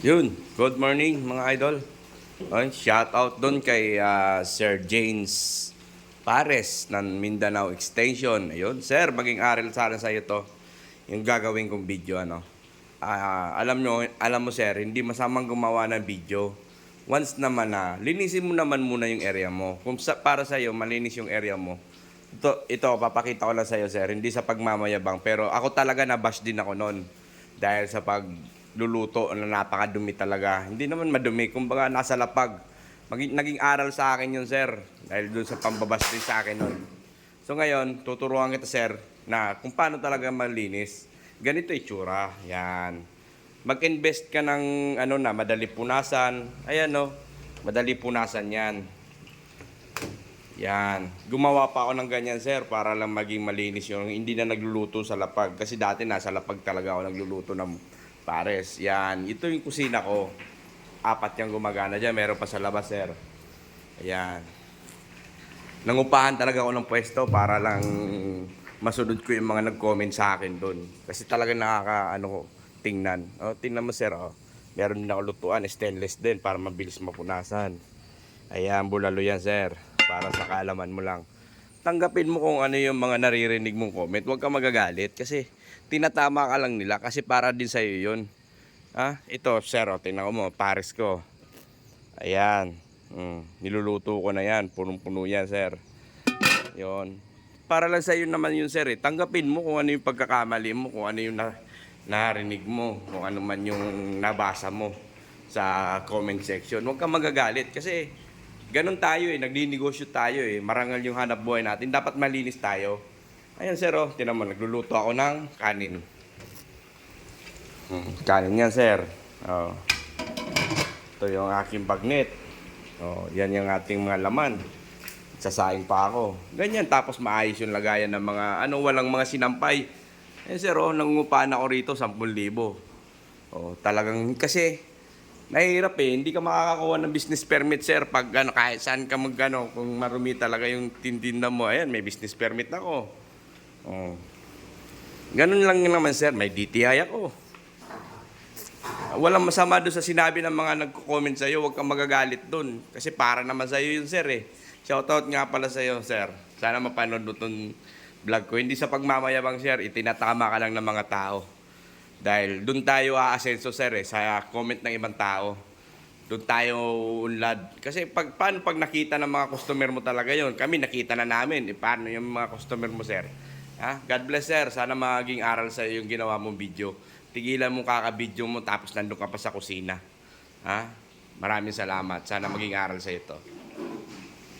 Yun, good morning mga idol. Ay, shout out doon kay ah, Sir James Pares ng Mindanao Extension. Ayun, sir, maging aral sana sa iyo to. Yung gagawin kong video ano. Ah, alam nyo, alam mo sir, hindi masamang gumawa ng video. Once naman na, linisin mo naman muna yung area mo. Kung sa, para sa iyo malinis yung area mo. Ito, ito, papakita ko lang sa iyo sir, hindi sa pagmamayabang, pero ako talaga nabash din ako noon dahil sa pagluluto na napakadumi talaga. Hindi naman madumi, kumbaga nasa lapag. Maging, naging aral sa akin yun, sir. Dahil dun sa pambabas din sa akin nun. So ngayon, tuturuan kita, sir, na kung paano talaga malinis. Ganito itsura. Yan. Mag-invest ka ng ano na, madali punasan. Ayan, no. Madali punasan yan. Yan. Gumawa pa ako ng ganyan, sir, para lang maging malinis yung hindi na nagluluto sa lapag. Kasi dati nasa lapag talaga ako nagluluto ng pares. Yan. Ito yung kusina ko. Apat yung gumagana dyan. Meron pa sa labas, sir. Ayan. Nangupahan talaga ako ng pwesto para lang masunod ko yung mga nag-comment sa akin doon. Kasi talaga nakaka, ano ko, tingnan. O, tingnan mo, sir, oh. Meron din ako lutuan, stainless din, para mabilis mapunasan. Ayan, bulalo yan, sir. Para sa kaalaman mo lang. Tanggapin mo kung ano yung mga naririnig mong comment. Huwag ka magagalit kasi tinatama ka lang nila kasi para din sa'yo yun. Ah, ito, sir, oh, ko mo, pares ko. Ayan. Mm, niluluto ko na yan. Punong-puno yan, sir. Yon. Para lang sa'yo naman yun, sir. Eh. Tanggapin mo kung ano yung pagkakamali mo, kung ano yung na, narinig mo, kung ano man yung nabasa mo sa comment section. Huwag kang magagalit kasi ganun tayo eh. Nagninegosyo tayo eh. Marangal yung hanap buhay natin. Dapat malinis tayo. Ayan, sir. Oh. Tinan mo, nagluluto ako ng kanin. Hmm, kanin yan, sir. Oh. Ito yung aking bagnet. Oh, yan yung ating mga laman. Sasaing pa ako. Ganyan, tapos maayos yung lagayan ng mga, ano, walang mga sinampay. Eh, sir, oh, nangungupahan ako rito, 10,000. Oh, talagang, kasi, mahirap eh, hindi ka makakakuha ng business permit, sir, pag ano, kahit saan ka magano, kung marumi talaga yung tintinda mo, ayan, may business permit ako. Oh. Ganun lang naman, sir, may DTI ako. Walang masama doon sa sinabi ng mga nagko-comment sa iyo, huwag kang magagalit doon. Kasi para naman sa iyo yun, sir eh. Shoutout nga pala sa iyo, sir. Sana mapanood mo itong vlog ko. Hindi sa pagmamayabang, sir, itinatama ka lang ng mga tao. Dahil doon tayo aasenso, sir, eh, sa comment ng ibang tao. Doon tayo unlad. Kasi pag, paano pag nakita ng mga customer mo talaga yon Kami nakita na namin. Eh, paano yung mga customer mo, sir? Ha? God bless, sir. Sana maging aral sa yung ginawa mong video. Tigilan mo kaka-video mo tapos nandun ka pa sa kusina. Ha? Maraming salamat. Sana maging aral sa ito.